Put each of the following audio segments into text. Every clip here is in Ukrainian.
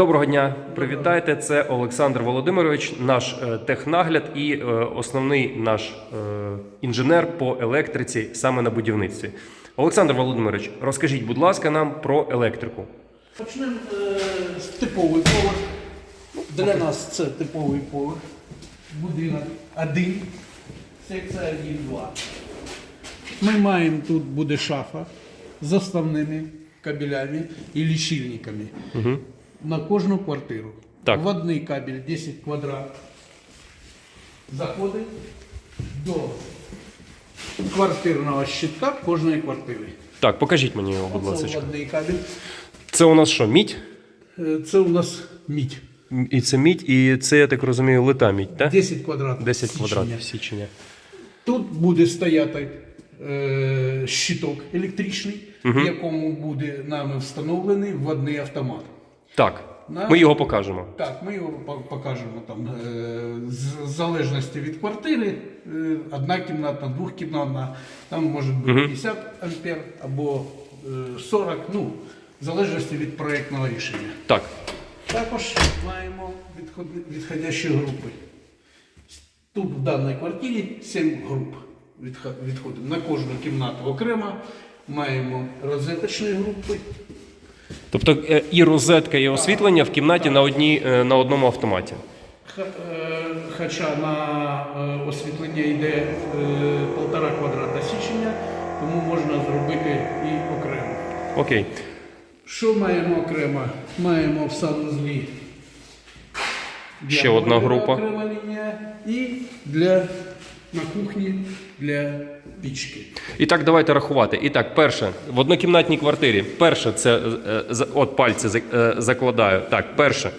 Доброго дня, привітайте. Це Олександр Володимирович, наш е, технагляд і е, основний наш е, інженер по електриці саме на будівництві. Олександр Володимирович, розкажіть, будь ласка, нам про електрику. Почнемо з типовий поверх. Для нас це типовий поверх. Будинок 1, секція 1-2. Ми маємо тут буде шафа з основними кабелями і лічильниками на кожну квартиру. Так. Вводний кабель 10 квадрат. Заходить до квартирного щитка кожної квартири. Так, покажіть мені його, будь ласка. вводний кабель. Це у нас що, мідь? Е, Це у нас мідь. І це мідь, і це, я так розумію, лита мідь, так? 10 квадратів. 10 січення. квадратів січення. Тут буде стояти е, щиток електричний, в якому буде нами встановлений вводний автомат. Так, На- ми його покажемо. Так, ми його покажемо там. е, з- В залежності від квартири, е, одна кімнатна, двохкімнатна, там може бути 50 ампер або е, 40, ну, в залежності від проєктного рішення. Так, Також маємо відход- відходящі групи. Тут в даній квартирі 7 груп відхо- відходить. На кожну кімнату окремо маємо розеточні групи. Тобто е, і розетка, і освітлення в кімнаті на, одній, е, на одному автоматі. Е, Хоча на освітлення йде полтора квадрата січення, тому можна зробити і окремо. Окей. Що маємо окремо? Маємо в санузлі Ще одна група. Окрема лінія і для на кухні для пічки. І так, давайте рахувати. І так, перше, в однокімнатній квартирі. Перше, це е, от пальці е, закладаю. Так, перше,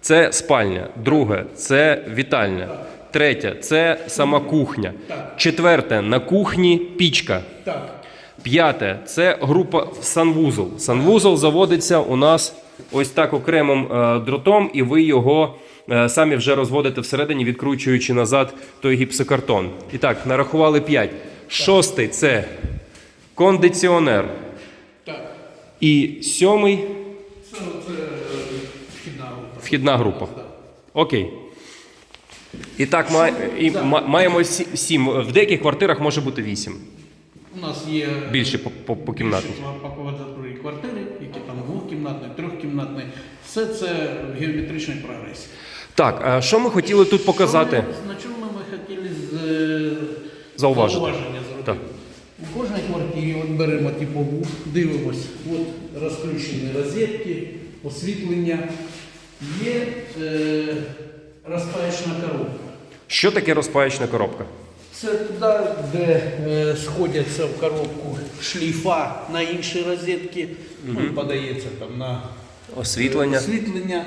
це спальня. Друге, це вітальня. Третє, це сама кухня. Четверте, на кухні пічка. Так, П'яте це група санвузол. Санвузол заводиться у нас ось так окремим е, дротом, і ви його самі вже розводите всередині, відкручуючи назад той гіпсокартон. І так, нарахували 5. Шостий це кондиціонер. так. І сьомий Це, це вхідна група. вхідна група. Окей. І так, ма- і ма- маємо сі- сім. В деяких квартирах може бути вісім. У нас є Більше по, по, по кімнатах. більше по квадратурі квартири, які там двохкімнатні, трьохкімнатні. Все це в геометричній прогресії. Так, а що ми хотіли тут показати? На чому ми хотіли з, е, Зауважити. зауваження зробити? Так. У кожній квартирі от беремо типову, дивимось, от розключені розетки, освітлення. Є е, розпаячна коробка. Що таке розпаячна коробка? Це туди, де е, сходяться в коробку шліфа на інші розетки, ну, подається там на Освітлення. освітлення,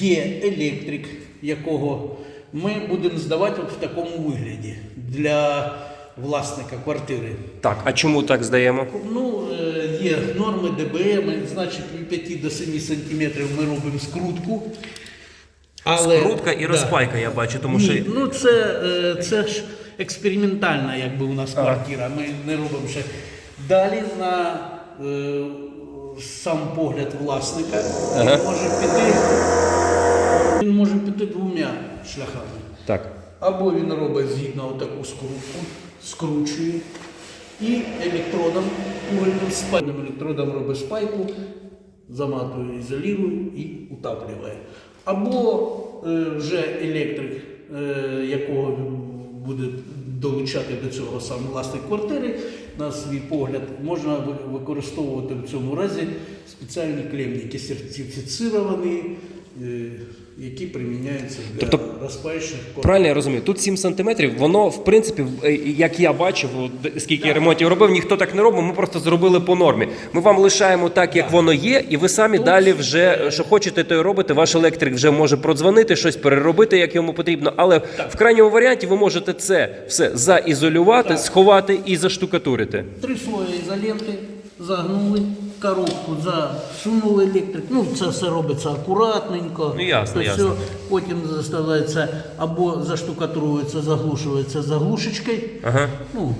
де електрик, якого ми будемо здавати от в такому вигляді для власника квартири. Так, а чому так здаємо? Ну, е, є норми ДБМ, значить від 5 до 7 сантиметрів ми робимо скрутку. Але, Скрутка і Да. розпайка, я бачу, тому Ні, що ну це, е, це ж експериментальна якби у нас квартира. Ми не робимо ще. Далі на е, сам погляд власника він може піти. Він може піти двома шляхами. так. Або він робить згідно таку скрутку, скручує і електродом, угольним спайним електродом робить спайку, заматує, ізолює і утаплює. Або е, вже електрик, е, якого буде долучати до цього сам власник квартири, на свій погляд, можна використовувати в цьому разі спеціальні клемники сертифіцировані, е, які приміняються для Тобто, розпаячних коробок. Правильно я розумію, тут 7 сантиметрів, воно, в принципі, е, як я бачив, скільки я ремонтів робив, ніхто так не робив, ми просто зробили по нормі. Ми вам лишаємо так, як воно є, і ви самі далі вже, е, що хочете, то й робите. Ваш електрик вже може продзвонити, щось переробити, як йому потрібно. Але в крайньому варіанті ви можете це все заізолювати, сховати і заштукатурити. Три слої ізоленти, загнули, коробку засунули електрик. Ну, це все робиться акуратненько. Ну, ясно, Це ясно. Все, потім заставляється або заштукатурується, заглушується заглушечкою. Ага. Ну,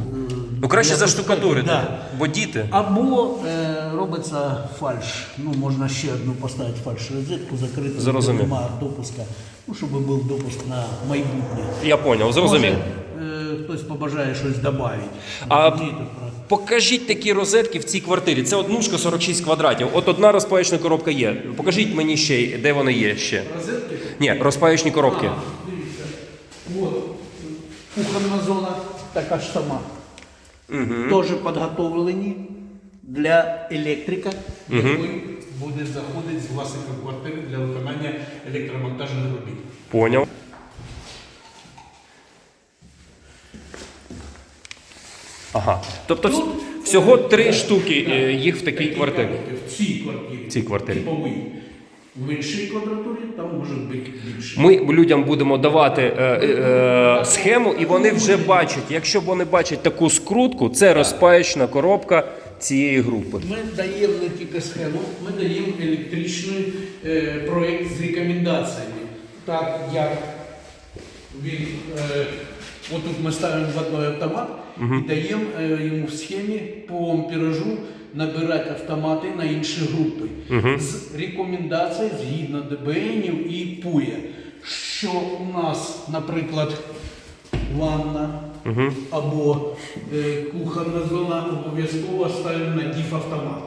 Ну краще для заштукатурити, да. бо діти. Або е, робиться фальш. Ну, можна ще одну поставити фальш розетку, закрити, Зрозумів. немає допуска. Ну, щоб був допуск на майбутнє. Я поняв, зрозумів. Може, е, хтось побажає щось додати. А про- покажіть такі розетки в цій квартирі. Це однушка 46 квадратів. От одна розпаячна коробка є. Покажіть мені ще, де вони є ще. Розетки? Ні, розпаячні коробки. А, дивіться. От, кухонна зона така ж сама. Угу. Теж підготовлені для електрика, який буде заходити з власника квартири для виконання електромонтажних робіт. Поняв. Ага. Тобто вс- всього три штуки е, їх в такій квартирі. В цій квартирі. В цій квартирі. Типовий. В іншій квадратурі там може бути більше. Ми людям будемо давати е, е, схему, і вони вже бачать. Якщо вони бачать таку скрутку, це розпаячна коробка цієї групи. Ми даємо не тільки схему, ми даємо електричний е, проєкт з рекомендаціями. Так як він, е, отут ми ставимо в одной автомат і даємо е, йому в схемі по амперажу набирати автомати на інші групи. З рекомендацій згідно ДБНів і ПУЄ. Що у нас, наприклад, ванна або е, кухонна зона обов'язково ставимо на діф автомат,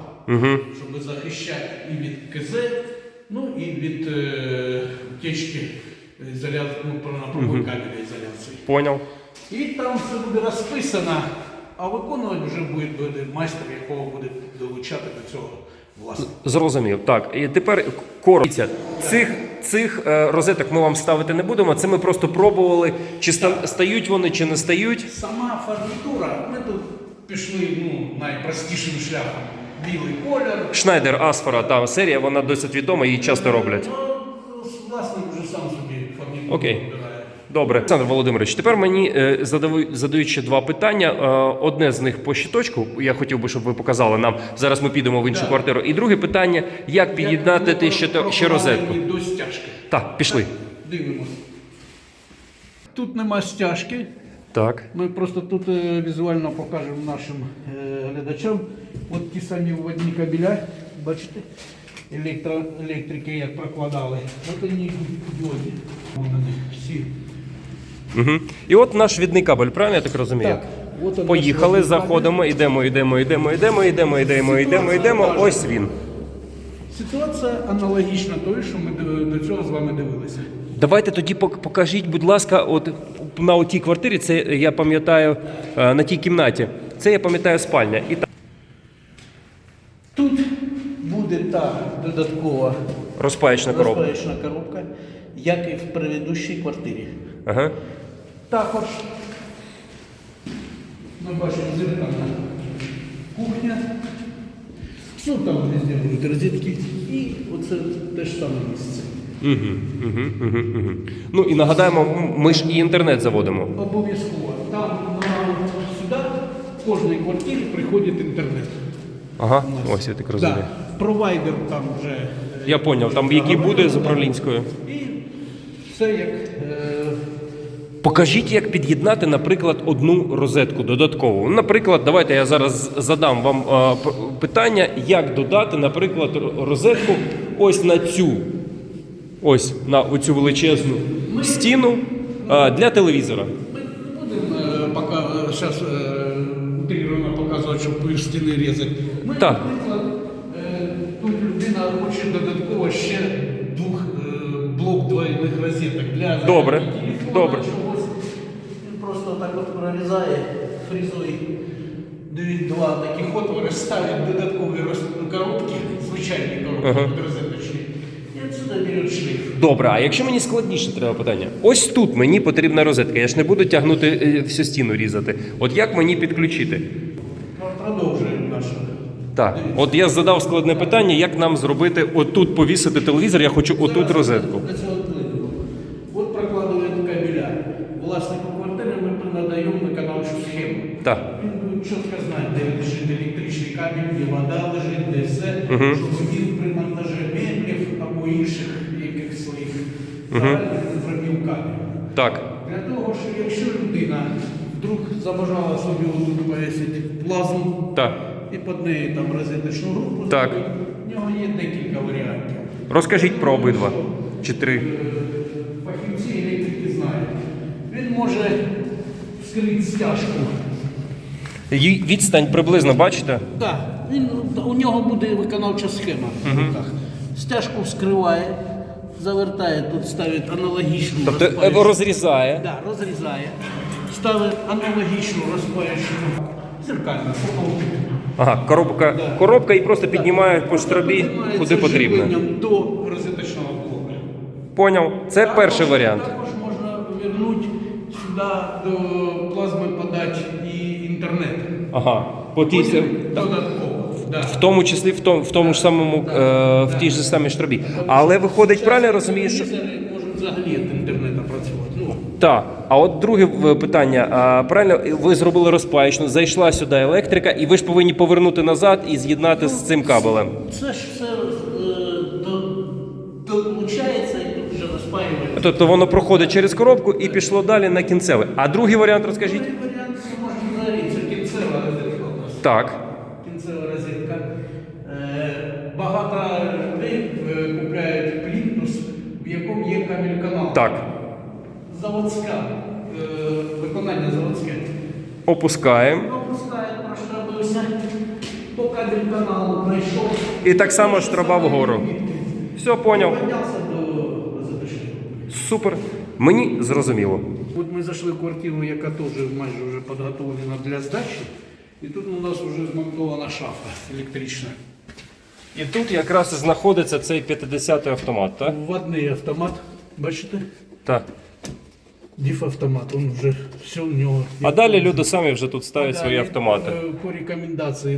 щоб захищати і від КЗ, ну і від е, утечки ізоляції, ну, про кабеля ізоляції. Поняв? І там все буде розписано, а виконувати вже буде, майстер, якого буде долучати до цього власник. Зрозумів. Так. І тепер коротко. Цих, цих е, розеток ми вам ставити не будемо. Це ми просто пробували, чи ста- стають вони, чи не стають. Сама фарнітура, ми тут пішли ну, найпростішим шляхом. Білий колір. Шнайдер Асфора, та серія, вона досить відома, її часто роблять. Ну, власник вже сам собі фарнітуру Окей. Добре, Олександр Володимирович, тепер мені е, задають ще два питання. Е, Одне з них по щиточку. Я хотів би, щоб ви показали нам. Зараз ми підемо в іншу квартиру. І друге питання: як під'єднати ти ще, ще розетку? До стяжки. Так, пішли. Дивимось. Тут нема стяжки. Так. Ми просто тут е, візуально покажемо нашим глядачам. От ті самі вводні кабеля, бачите, електро, електрики як прокладали. От вони йдуть діоді. Вони всі. Угу. І от наш відний кабель, правильно я так розумію? Так, от он Поїхали, наш відний заходимо, йдемо, йдемо, йдемо, йдемо, йдемо, йдемо, йдемо, йдемо. Ось він. Ситуація аналогічна тої, що ми до- до цього з вами дивилися. Давайте тоді пок- покажіть, будь ласка, от на отій квартирі, це я пам'ятаю е, на тій кімнаті. Це я пам'ятаю спальня. І там Тут буде та додаткова розпаячна коробка. розпаячна коробка, як і в предыдущій квартирі. Ага. Також ми бачимо зеркальна кухня. Ну там везде будуть розетки. І оце те ж саме місце. Угу, угу, угу, угу. Ну і нагадаємо, ми ж і інтернет заводимо. Обов'язково. Там на сюди в кожній квартирі приходить інтернет. Ага, ось я так розумію. Да. Провайдер там вже. е, Я поняв, там який буде з управлінською. І все як. Е, Покажіть, як під'єднати, наприклад, одну розетку додаткову. Наприклад, давайте я зараз задам вам е, питання, як додати, наприклад, розетку ось на цю, ось на оцю величезну стіну е, для телевізора. Ми не будемо е, поки зараз утрированно показувати, щоб стіни різати. Ми, Так. наприклад, тут людина хоче додатково ще блок розеток для Добре, зарядки телефона, добре. чогось. Він просто так от прорізає фрізою. Дають два таких отвори, ставить додаткові роз- коробки, звичайні коробки Ага. розеточні. І беруть. Добре, а якщо мені складніше треба питання? Ось тут мені потрібна розетка. Я ж не буду тягнути е, всю стіну різати. От як мені підключити? Продовжуємо нашу. Так, от я задав складне питання, як нам зробити отут повісити телевізор, я хочу отут розетку. Для цього телевізору. От прокладують кабеля. Власнику квартири ми надаємо виконавчу схему. Так. Він буде чітко знати, де лежить електричний кабель, де вода лежить, щоб він при монтажі меблів або інших якихось своїх загальних не зробив. Так. Для того, що якщо людина вдруг забажала собі повісити плазму, Так. і під неї там розеточну групу. Так. зробити. В нього є декілька варіантів. Розкажіть про обидва. Чи три. Фахівці електрики знають. Він може вскрити стяжку. Її відстань приблизно, бачите? Так, він, у нього буде виконавча схема в руках. Стяжку вскриває, завертає, тут ставить аналогічну Тобто е, розрізає. Да, розрізає, ставить аналогічну зеркальну упаковку. Ага, коробка, коробка і просто піднімає по штрабі, Піднімається куди потрібно. живленням до розеточного блоку. Поняв. Це перший варіант. Також можна повернути сюди до плазми подач і інтернет. Ага. По тій, се- Додатково. В тому числі в тому, в тому ж самому, е, в тій ж самій штрабі. Але виходить, правильно я розумію, що. Можуть взагалі від працювати. Ну, Так. А от друге питання. А, правильно, ви зробили розпаєчну, зайшла сюди електрика, і ви ж повинні повернути назад і з'єднати з цим кабелем. це ж все е, долучається і вже розпаюється. Тобто воно проходить через коробку і пішло далі на кінцеве. А другий варіант розкажіть? Другий варіант це взагалі, це кінцева нас. Так. Кінцева. Е, багато людей е, купляють плінтус, в якому є камінь канал. Так. Заводська. Е, виконання заводське. Опускаємо. Пропускає, проштабився, по кабель каналу пройшов. І так само штраба вгору. Все, поняв. Супер. Мені зрозуміло. От ми зайшли в квартиру, яка теж майже вже підготовлена для здачі. І тут у нас вже змонтована шафа електрична. І тут якраз знаходиться цей 50-й автомат, так? Вводний автомат, бачите? Так. Діф автомат, він вже все в нього. А далі люди самі вже тут ставлять свої автомати. е, По рекомендації